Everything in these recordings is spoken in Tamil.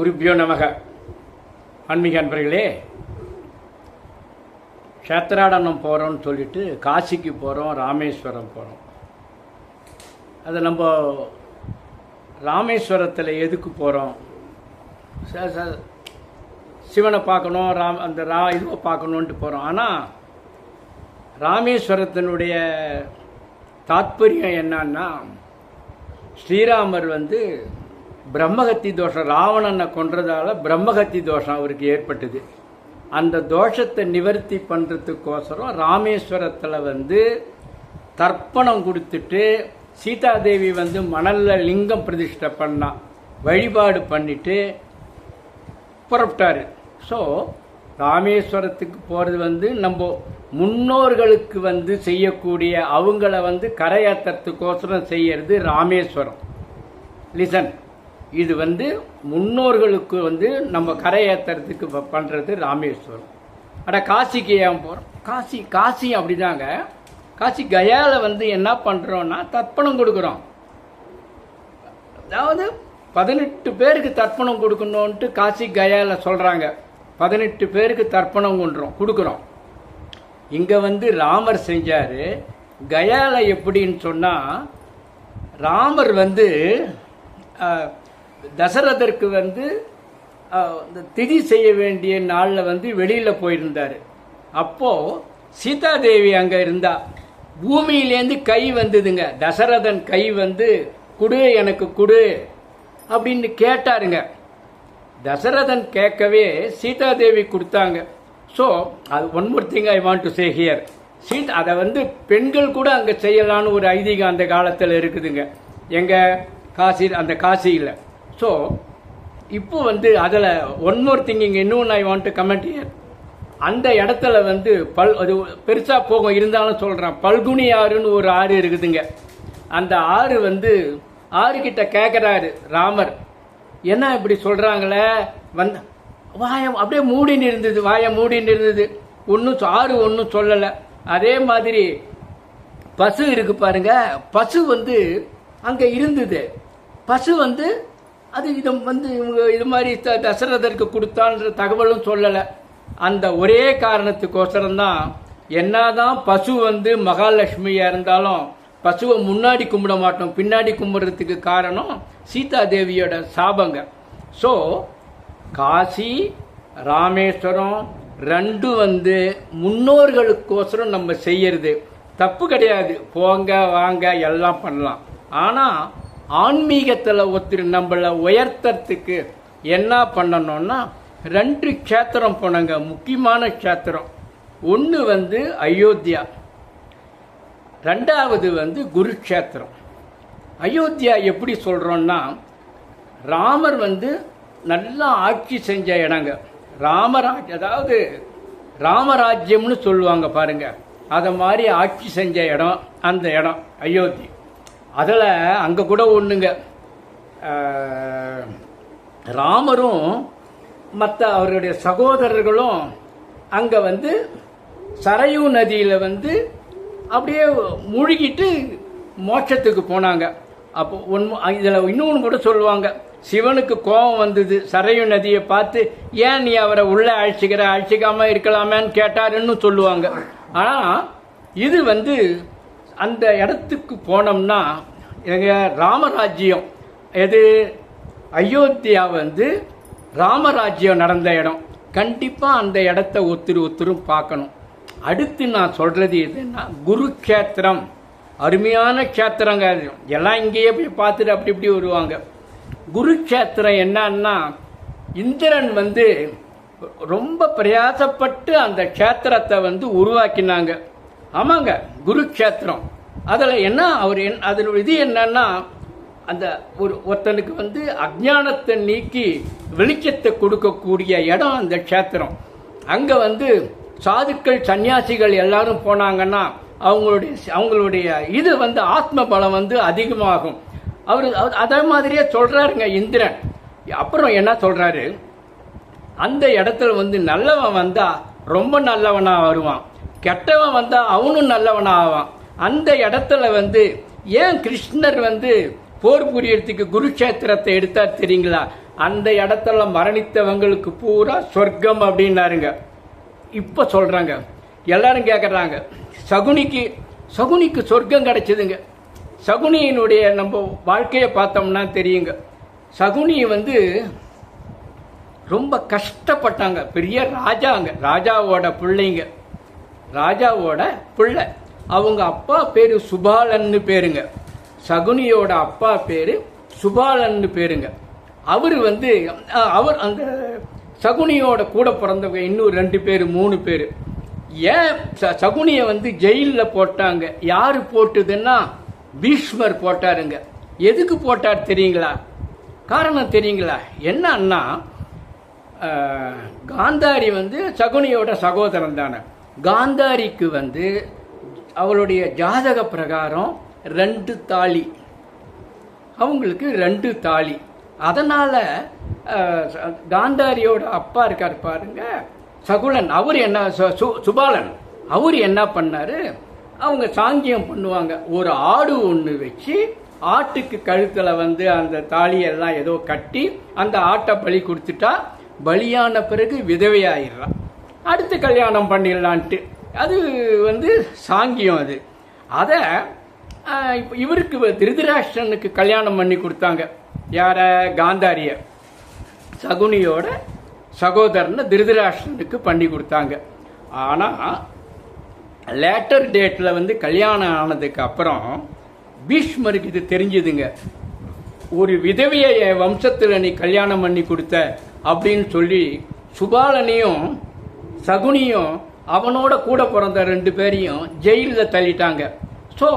குருப்பியோ நமக. ஆன்மீக அன்பர்களே க்ஷேத்ராடனம் போகிறோம்னு சொல்லிட்டு காசிக்கு போகிறோம் ராமேஸ்வரம் போகிறோம் அது நம்ம ராமேஸ்வரத்தில் எதுக்கு போகிறோம் சிவனை பார்க்கணும் ராம் அந்த ரா இதுவை பார்க்கணுன்ட்டு போகிறோம் ஆனால் ராமேஸ்வரத்தினுடைய தாத்பரியம் என்னன்னா ஸ்ரீராமர் வந்து பிரம்மகத்தி தோஷம் ராவணனை கொன்றதால பிரம்மகத்தி தோஷம் அவருக்கு ஏற்பட்டது. அந்த தோஷத்தை நிவர்த்தி பண்ணுறதுக்கோசரம் ராமேஸ்வரத்தில் வந்து தர்ப்பணம் கொடுத்துட்டு சீதாதேவி வந்து மணலில் லிங்கம் பிரதிஷ்டை பண்ணா வழிபாடு பண்ணிட்டு புறப்பட்டாரு. ஸோ ராமேஸ்வரத்துக்கு போகிறது வந்து நம்ம முன்னோர்களுக்கு வந்து செய்யக்கூடிய அவங்கள வந்து கரையாத்துறதுக்கோசரம் செய்யறது ராமேஸ்வரம். லிசன் இது வந்து முன்னோர்களுக்கு வந்து நம்ம கரையேற்றுறதுக்கு பண்ணுறது ராமேஸ்வரம். அட காசிக்கு ஏன் போகிறோம் காசி காசி அப்படிதாங்க. காசி கயாவில் வந்து என்ன பண்ணுறோன்னா தர்ப்பணம் கொடுக்குறோம். அதாவது பதினெட்டு பேருக்கு தர்ப்பணம் கொடுக்கணுன்ட்டு காசி கயாவில் சொல்கிறாங்க பதினெட்டு பேருக்கு தர்ப்பணம் கொண்டுறோம் கொடுக்குறோம். இங்கே வந்து ராமர் செஞ்சார். கயாவில் எப்படின்னு சொன்னால் ராமர் வந்து தசரதற்கு வந்து இந்த திதி செய்ய வேண்டிய நாளில் வந்து வெளியில் போயிருந்தார். அப்போது சீதாதேவி அங்கே இருந்தா. பூமியிலேருந்து கை வந்ததுங்க. தசரதன் கை வந்து குடு எனக்கு குடு அப்படின்னு கேட்டாருங்க. தசரதன் கேட்கவே சீதாதேவி கொடுத்தாங்க. ஸோ அது one more thing I want to say here seat அதை வந்து பெண்கள் கூட அங்கே செய்யலான்னு ஒரு ஐதீகம் அந்த காலத்தில் இருக்குதுங்க. எங்கள் காசி அந்த காசியில். ஸோ இப்போ வந்து அதில் ஒன் மோர் திங்கிங் இன்னொன்று I want to comment here அந்த இடத்துல வந்து பல் அது பெருசாக போகும் இருந்தாலும் சொல்கிறேன் பல்குனி ஆறுன்னு ஒரு ஆறு இருக்குதுங்க. அந்த ஆறு வந்து ஆறு கிட்ட கேட்குறாரு ராமர். என்ன இப்படி சொல்கிறாங்களே வந்த வாயம் அப்படியே மூடின்னு இருந்தது வாயம் மூடின்னு இருந்தது. ஒன்றும் ஆறு ஒன்றும் சொல்லலை. அதே மாதிரி பசு இருக்கு பாருங்க. பசு வந்து அங்கே இருந்தது. பசு வந்து அது இதை வந்து இவங்க இது மாதிரி த- தசரதற்கு கொடுத்தான்ற தகவலும் சொல்லலை. அந்த ஒரே காரணத்துக்கோசரம் தான் என்னதான் பசு வந்து மகாலட்சுமியா இருந்தாலும் பசுவை முன்னாடி கும்பிட மாட்டோம் பின்னாடி கும்பிட்றதுக்கு காரணம் சீதா தேவியோட சாபங்க. ஸோ காசி ராமேஸ்வரம் ரெண்டும் வந்து முன்னோர்களுக்கோசரம் நம்ம செய்யறது. தப்பு கிடையாது. போங்க வாங்க எல்லாம் பண்ணலாம். ஆனால் ஆன்மீகத்தில் ஒருத்தர் நம்மளை உயர்த்தறதுக்கு என்ன பண்ணணும்னா ரெண்டு க்ஷேத்திரம் போனாங்க முக்கியமான க்ஷேத்திரம். ஒன்று வந்து அயோத்தியா. ரெண்டாவது வந்து குருக்ஷேத்திரம் அயோத்தியா எப்படி சொல்கிறோன்னா ராமர் வந்து நல்லா ஆட்சி செஞ்ச இடங்க. ராமராஜ் அதாவது ராமராஜ்யம்னு சொல்லுவாங்க பாருங்கள் அதை மாதிரி ஆட்சி செஞ்ச இடம் அந்த இடம் அயோத்தி. அதில் அங்கே கூட ஒன்றுங்க ராமரும் மற்ற அவருடைய சகோதரர்களும் அங்கே வந்து சரையூ நதியில் வந்து அப்படியே மூழ்கிட்டு மோட்சத்துக்கு போனாங்க. அப்போ ஒன் இதில் இன்னொன்று கூட சொல்லுவாங்க. சிவனுக்கு கோபம் வந்தது. சரையு நதியை பார்த்து ஏன் நீ அவரை உள்ளே அழைச்சிக்கிற? அழிச்சிக்காமல் இருக்கலாமேன்னு கேட்டாருன்னு சொல்லுவாங்க. ஆனால் இது வந்து அந்த இடத்துக்கு போனோம்னா எங்கள் ராமராஜ்யம் எது? அயோத்தியா வந்து ராமராஜ்யம் நடந்த இடம். கண்டிப்பாக அந்த இடத்த ஒத்துரு ஒத்துரும் பார்க்கணும். அடுத்து நான் சொல்கிறது எதுன்னா குருக்ஷேத்திரம் அருமையான கேத்திரங்க எல்லாம் இங்கேயே போய் பார்த்துட்டு அப்படி இப்படி வருவாங்க. குருக்ஷேத்திரம் என்னன்னா இந்திரன் வந்து ரொம்ப பிரயாசப்பட்டு அந்த க்ஷேத்திரத்தை வந்து உருவாக்கினாங்க. ஆமாங்க குருக்ஷேத்திரம் அதில் என்ன அவர் என் அதில் இது என்னன்னா அந்த ஒரு ஒருத்தனுக்கு வந்து அஜ்ஞானத்தை நீக்கி வெளிச்சத்தை கொடுக்கக்கூடிய இடம் அந்த க்ஷேத்திரம். அங்கே வந்து சாதுக்கள் சன்னியாசிகள் எல்லாரும் போனாங்கன்னா அவங்களுடைய அவங்களுடைய இது வந்து ஆத்ம பலம் வந்து அதிகமாகும். அவர் அதே மாதிரியே சொல்கிறாருங்க இந்திரன். அப்புறம் என்ன சொல்கிறாரு அந்த இடத்துல வந்து நல்லவன் வந்தால் ரொம்ப நல்லவனாக வருவான். கெட்டவன் வந்தால் அவனும் நல்லவன் ஆவான் அந்த இடத்துல வந்து ஏன் கிருஷ்ணர் வந்து போர் புரியறதுக்கு குருக்ஷேத்திரத்தை எடுத்தார் தெரியுங்களா? அந்த இடத்துல மரணித்தவங்களுக்கு பூரா சொர்க்கம் அப்படின்னாருங்க. இப்போ சொல்கிறாங்க எல்லாரும் கேட்குறாங்க சகுனிக்கு சகுனிக்கு சொர்க்கம் கிடைச்சிதுங்க. சகுனியினுடைய நம்ம வாழ்க்கையை பார்த்தோம்னா தெரியுங்க. சகுனி வந்து ரொம்ப கஷ்டப்பட்டாங்க. பெரிய ராஜாங்க. ராஜாவோட பிள்ளைங்க. ராஜாவோட பிள்ளை. அவங்க அப்பா பேர் சுபாலன்னு பேருங்க. சகுனியோட அப்பா பேர் சுபாலன்னு பேருங்க. அவர் வந்து அவர் அந்த சகுனியோட கூட பிறந்தவங்க இன்னும் ரெண்டு பேர் மூணு பேர். ஏன் ச- சகுனியை வந்து ஜெயிலில் போட்டாங்க? யார் போட்டுதுன்னா பீஷ்மர் போட்டாருங்க. எதுக்கு போட்டார் தெரியுங்களா? காரணம் தெரியுங்களா? என்னன்னா காந்தாரி வந்து சகுனியோட சகோதரன் தானே. காந்தாரிக்கு வந்து அவளுடைய ஜாதக பிரகாரம் ரெண்டு தாலி அவங்களுக்கு ரெண்டு தாலி அதனால் காந்தாரியோட அப்பா இருக்கார் பாருங்க. சகுலன் அவர் என்ன சு- சு- சுபாலன் அவர் என்ன பண்ணார்? அவங்க சாங்கியம் பண்ணுவாங்க. ஒரு ஆடு ஒன்று வச்சு ஆட்டுக்கு கழுத்தில் வந்து அந்த தாலியெல்லாம் ஏதோ கட்டி அந்த ஆட்டை பலி கொடுத்துட்டா பலியான பிறகு விதவையாயிடுறான் அடுத்து கல்யாணம் பண்ணிடலான்ட்டு. அது வந்து சாங்கியம் அது. அதை இப்போ இவருக்கு வ- திருதராஷ்டிரனுக்கு கல்யாணம் பண்ணி கொடுத்தாங்க. யார? காந்தாரிய. சகுனியோட சகோதரனை திருதராஷ்டிரனுக்கு பண்ணி கொடுத்தாங்க. ஆனால் லேட்டர் டேட்டில் வந்து கல்யாணம் ஆனதுக்கு அப்புறம் பீஷ்மருக்கு இது தெரிஞ்சுதுங்க. ஒரு விதவையை வம்சத்தில் நீ கல்யாணம் பண்ணி கொடுத்த அப்படின்னு சொல்லி சுபாலனையும் சகுனியும் அவனோட கூட பிறந்த ரெண்டு பேரையும் ஜெயிலில் தள்ளிட்டாங்க. ஸோ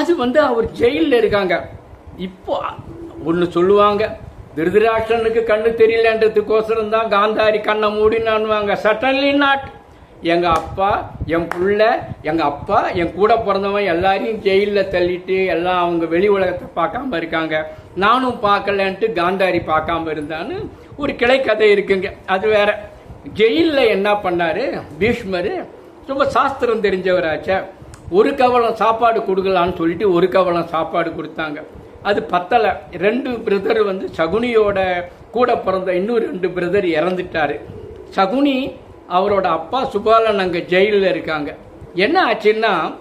அது வந்து அவர் ஜெயிலில் இருக்காங்க. இப்போ ஒன்று சொல்லுவாங்க திருதராஷ்டனுக்கு கண்ணு தெரியலன்றதுக்கோசரம் தான் காந்தாரி கண்ணை மூடினான்வாங்க சட்டன்லி நாட் எங்கள் அப்பா என் புள்ள எங்கள் அப்பா என் கூட பிறந்தவன் எல்லாரையும் ஜெயிலில் தள்ளிட்டு எல்லாம் அவங்க வெளி உலகத்தை பார்க்காம இருக்காங்க. நானும் பார்க்கலன்ட்டு காந்தாரி பார்க்காம இருந்தான்னு ஒரு கிளைக்கதை இருக்குங்க. அது வேற. ஜெயிலில் என்ன பண்ணாரு? பீஷ்மர் ரொம்ப சாஸ்திரம் தெரிஞ்சவராச்ச. ஒரு கவலம் சாப்பாடு கொடுக்கலான்னு சொல்லிட்டு ஒரு கவலம் சாப்பாடு கொடுத்தாங்க. அது பத்தலை. ரெண்டு பிரதர் வந்து சகுனியோட கூட பிறந்த இன்னும் ரெண்டு பிரதர் இறந்துட்டாரு. சகுனி அவரோட அப்பா சுபாலன் அங்கே ஜெயிலில் இருக்காங்க. என்ன ஆச்சுன்னா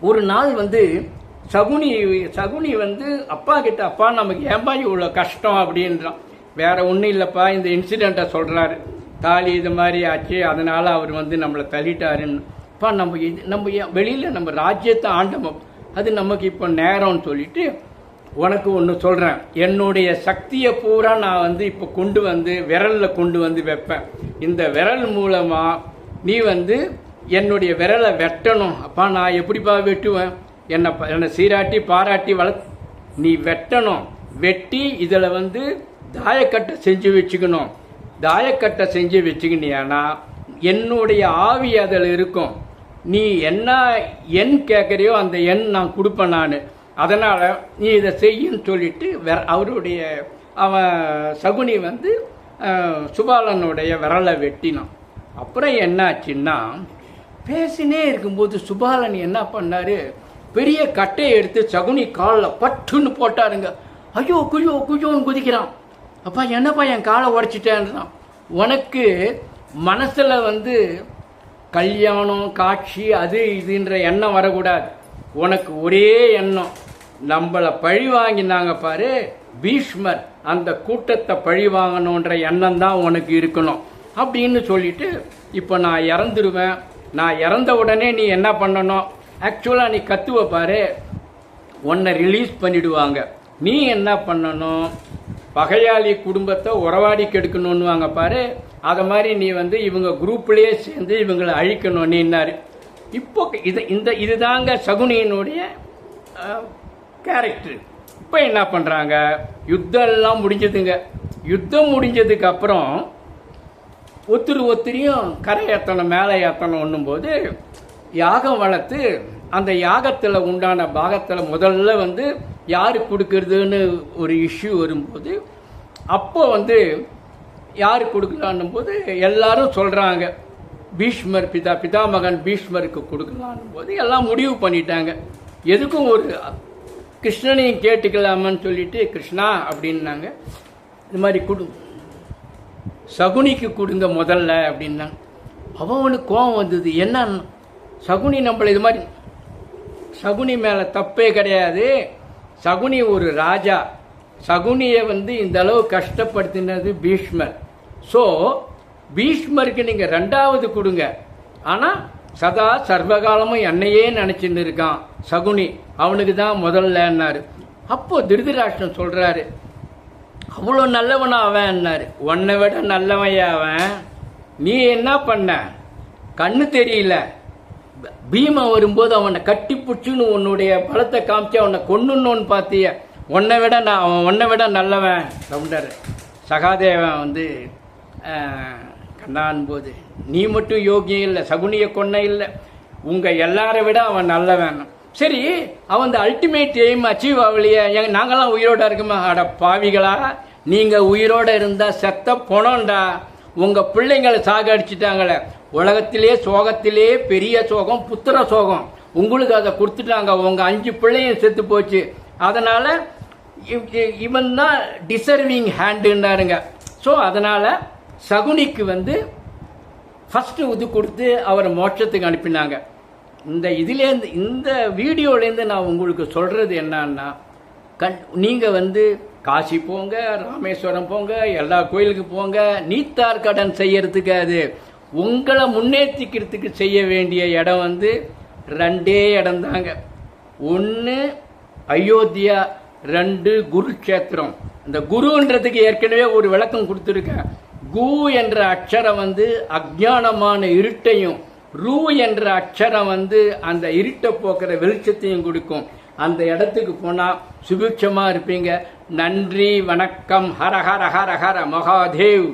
ஒரு நாள் வந்து சகுனி சகுனி வந்து அப்பா கிட்ட அப்பா நமக்கு ஏன்பா இவ்வளோ கஷ்டம்? அப்படின்றான். வேற ஒன்றும் இல்லைப்பா இந்த இன்சிடெண்ட்டை சொல்கிறாரு தாலி இது மாதிரி ஆச்சு அதனால் அவர் வந்து நம்மளை தள்ளிட்டாருன்னு. அப்பா நம்ம இது நம்ம வெளியில் நம்ம ராஜ்யத்தை ஆண்டமோ அது நமக்கு இப்போ நேரம்னு சொல்லிட்டு உனக்கு ஒன்று சொல்கிறேன் என்னுடைய சக்தியை பூரா நான் வந்து இப்போ கொண்டு வந்து விரலில் கொண்டு வந்து வைப்பேன். இந்த விரல் மூலமாக நீ வந்து என்னுடைய விரலை வெட்டணும். அப்பா நான் எப்படிப்பா வெட்டுவேன்? என்னை என்னை சீராட்டி பாராட்டி வள நீ வெட்டணும். வெட்டி இதில் வந்து தாயக்கட்டை செஞ்சு வச்சுக்கணும். தாயக்கட்டை செஞ்சு வச்சுக்கினியானா என்னுடைய ஆவி அதில் இருக்கும். நீ என்ன எண் கேட்குறியோ அந்த எண் நான் கொடுப்பேன் நான். அதனால் நீ இதை செய்யுன்னு சொல்லிட்டு வெ அவருடைய அவன் சகுனி வந்து சுபாலனுடைய விரலை வெட்டினான். அப்புறம் என்னாச்சுன்னா பேசினே இருக்கும்போது சுபாலன் என்ன பண்ணாரு? பெரிய கட்டையை எடுத்து சகுனி காலில் பட்டுன்னு போட்டாருங்க. ஐயோ குயோ குயோன்னு குதிக்கிறான். அப்பா என்னப்பா என் காலை உடச்சிட்டேன்றான் உனக்கு மனசில் வந்து கல்யாணம் காட்சி அது இதுன்ற எண்ணம் வரக்கூடாது. உனக்கு ஒரே எண்ணம். நம்மளை பழி வாங்கினாங்க பாரு பீஷ்மர். அந்த கூட்டத்தை பழி வாங்கணுன்ற எண்ணம் தான் உனக்கு இருக்கணும். அப்படின்னு சொல்லிட்டு இப்போ நான் இறந்துருவேன். நான் இறந்த உடனே நீ என்ன பண்ணணும்? ஆக்சுவலாக நீ கத்துவ பாரு. உன்னை ரிலீஸ் பண்ணிடுவாங்க. நீ என்ன பண்ணணும்? பகையாளி குடும்பத்தை உறவாடி கெடுக்கணும்னுவாங்க பாரு. அதை மாதிரி நீ வந்து இவங்க குரூப்லேயே சேர்ந்து இவங்களை அழிக்கணும் நீன்னாரு இப்போ இது இந்த இதுதாங்க சகுனியினுடைய கேரக்டர் இப்போ என்ன பண்ணுறாங்க யுத்தம் எல்லாம் முடிஞ்சதுங்க. யுத்தம் முடிஞ்சதுக்கு அப்புறம் ஒத்துரு ஒத்திரியும் கரை ஏற்றணும் மேலே ஏற்றணும் போது யாகம் வளர்த்து அந்த யாகத்தில் உண்டான பாகத்தில் முதல்ல வந்து யார் கொடுக்கறதுன்னு ஒரு இஷ்யூ வரும்போது அப்போ வந்து யார் கொடுக்கலான்னும் போது எல்லாரும் சொல்கிறாங்க பீஷ்மர் பிதா பிதாமகன் பீஷ்மருக்கு கொடுக்கலான்னும் போது எல்லாம் முடிவு பண்ணிட்டாங்க. எதுக்கும் ஒரு கிருஷ்ணனையும் கேட்டுக்கலாமான்னு சொல்லிட்டு கிருஷ்ணா அப்படின்னாங்க. இது மாதிரி கொடு. சகுனிக்கு கொடுங்க முதல்ல அப்படின்னாங்க. அவனுக்கு கோபம் வந்தது. என்ன? சகுனி நம்மளை இது மாதிரி சகுனி மேலே தப்பே கிடையாது. சகுனி ஒரு ராஜா. சகுனியை வந்து இந்த அளவு கஷ்டப்படுத்தினது பீஷ்மர். ஸோ பீஷ்மருக்கு நீங்கள் ரெண்டாவது கொடுங்க. ஆனால் சதா சர்வகாலமும் என்னையே நினச்சின்னு இருக்கான் சகுனி. அவனுக்கு தான் முதல்லன்னாரு. அப்போ திருதராஷ்டிரம் சொல்கிறாரு அவ்வளோ நல்லவனா அவன்னாரு உன்னை விட நல்லவன் அவன். நீ என்ன பண்ண? கண்ணு தெரியல. பீமன் வரும்போது அவனை கட்டி பிடிச்சுன்னு உன்னுடைய பலத்தை காமிச்சு அவனை கொன்னுன்னு பார்த்திய? உன்னை விட நான் அவன் உன்னை விட நல்லவன் கவுண்டர் சகாதேவன் வந்து கண்ணான் போது நீ மட்டும் யோகியம் இல்லை சகுனிய கொன்ன இல்லை. உங்கள் எல்லாரை விட அவன் நல்லவன். சரி அவன் அந்த அல்டிமேட் எய்ம் அச்சீவ் ஆகலையே. எங்க நாங்களாம் உயிரோட இருக்குமா? அட பாவிகளா நீங்கள் உயிரோட இருந்தால் செத்த போனோண்டா உங்கள் பிள்ளைங்களை சாகடிச்சிட்டாங்களே. உலகத்திலே சோகத்திலே பெரிய சோகம் புத்திர சோகம். உங்களுக்கு அதை கொடுத்துட்டாங்க. உங்கள் அஞ்சு பிள்ளையும் செத்து போச்சு. அதனால் இவன் தான் டிசர்விங் ஹேண்டுன்னாருங்க ஸோ அதனால் சகுனிக்கு வந்து ஃபஸ்ட்டு இது கொடுத்து அவரை மோட்சத்துக்கு அனுப்பினாங்க. இந்த இதுலேருந்து இந்த வீடியோலேருந்து நான் உங்களுக்கு சொல்கிறது என்னன்னா கண் நீங்கள் வந்து காசி போங்க ராமேஸ்வரம் போங்க எல்லா கோயிலுக்கு போங்க நீத்தார் கடன் செய்யறதுக்கு அது. உங்களை முன்னேற்றிக்கிறதுக்கு செய்ய வேண்டிய இடம் வந்து ரெண்டே இடம் தாங்க ஒன்று அயோத்தியா ரெண்டு குருக்ஷேத்திரம். இந்த குருன்றதுக்கு ஏற்கனவே ஒரு விளக்கம் கொடுத்துருக்கேன். கு என்ற அக்ஷரம் வந்து அஜானமான இருட்டையும் ரூ என்ற அக்ஷரம் வந்து அந்த இருட்டை போக்குற வெளிச்சத்தையும் கொடுக்கும். அந்த இடத்துக்கு போனால் சுபிக்ஷமாக இருப்பீங்க. நன்றி வணக்கம் ஹர ஹர ஹர ஹர மகாதேவ்.